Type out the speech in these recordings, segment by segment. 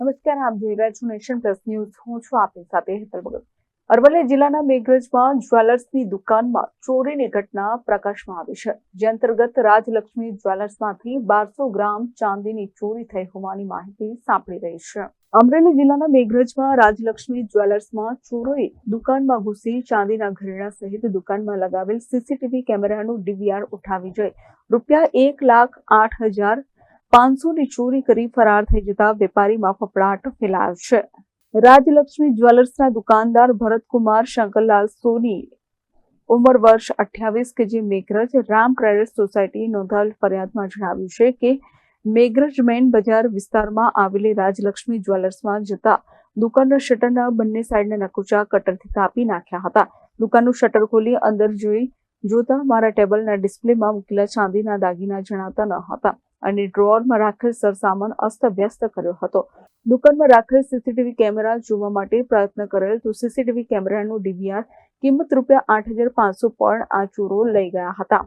નમસ્કાર, આપ જોઈ રહ્યા છો નેશન પ્લસ ન્યૂઝ. હું છું આપની સાથે હેતલ ભગત. અરવલ્લી જિલ્લાના મેઘરજમાં જ્વેલર્સની દુકાનમાં ચોરીની ઘટના પ્રકાશમાં આવી છે. જે અંતર્ગત રાજલક્ષ્મી જ્વેલર્સમાંથી બારસો ગ્રામ ચાંદીની ચોરી થઈ હોવાની માહિતી સાંપડી રહી છે. અમરેલી જિલ્લાના મેઘરજમાં રાજલક્ષ્મી જ્વેલર્સમાં ચોરોએ દુકાનમાં ઘૂસી ચાંદીના ઘરેણા સહિત દુકાનમાં લગાવેલ સીસીટીવી કેમેરાનું ડીવીઆર ઉઠાવી જઈ. રૂપિયા એક લાખ આઠ હજાર પાંચસોની ચોરી કરી ફરાર થઈ જતા વેપારીમાં ફફડાટ ફેલાયો છે. રાજલક્ષ્મી જ્વેલર્સના દુકાનદાર ભરતકુમાર શંકરલાલ સોની ઉંમર વર્ષ અઠ્યાવીસ કે જે મેઘરજ રામ ટ્રેડર્સ સોસાયટી નોંધાયેલ ફરિયાદમાં જણાવ્યું છે કે મેઘરજ મેન બજાર વિસ્તારમાં આવેલી રાજલક્ષ્મી જ્વેલર્સમાં જતા દુકાનના શટરના બંને સાઈડના નકુચા કટરથી કાપી નાખ્યા હતા. દુકાનનું શટર ખોલી અંદર જોઈ જોતા મારા ટેબલના ડિસ્પ્લેમાં મૂકેલા ચાંદીના દાગીના જણાતા ન હતા. અને ડ્રોઅરમાં રાખેલ સરસામાન અસ્તવ્યસ્ત કર્યો હતો. દુકાનમાં રાખેલ સીસીટીવી કેમેરા જોવા માટે પ્રયત્ન કરેલ તો સીસીટીવી કેમેરાનું ડીવીઆર કિંમત રૂપિયા આઠ હજાર પાંચસો પણ આ ચોરો લઈ ગયા હતા.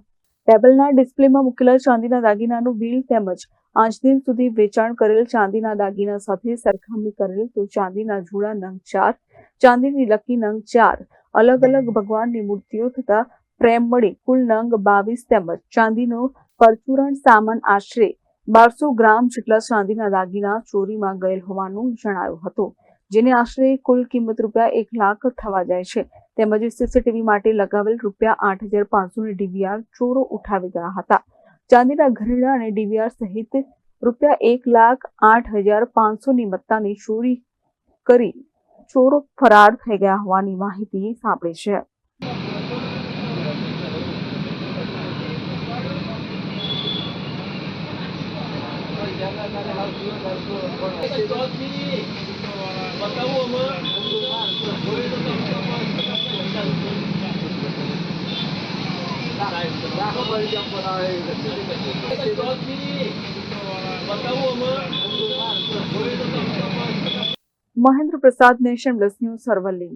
ટેબલના ડિસ્પ્લેમાં મૂકેલા ચાંદીના દાગીનાનું બિલ તેમજ આજ દિન સુધી વેચાણ કરેલ ચાંદીના દાગીના સાથે સરખામણી કરેલ તો ચાંદીના જુડા નંગ ચાર, ચાંદીની લકી નંગ ચાર, અલગ અલગ ભગવાનની મૂર્તિઓ થતા પ્રેમ મળી કુલ નંગ બાવીસ તેમજ ચાંદીનો પરચુરણ સામાન આશરે બારસો ગ્રામ જેટલા ચાંદીના દાગીના ચોરીમાં ગયેલ હોવાનું જણાયું હતું, જેની આશરે કુલ કિંમત રૂપિયા એક લાખ થવા જાય છે. તેમજ સીસીટીવી માટે લગાવેલ રૂપિયા આઠ હજાર પાંચસોની ડીવીઆર ચોરો ઉઠાવી ગયા હતા. ચાંદીના ઘરેણા અને ડીવીઆર સહિત રૂપિયા એક લાખ આઠ હજાર પાંચસોની મત્તાની ચોરી કરી ચોરો ફરાર થઈ ગયા હોવાની માહિતી સાંપડી છે. Mahendra Prasad nation plus news Aravalli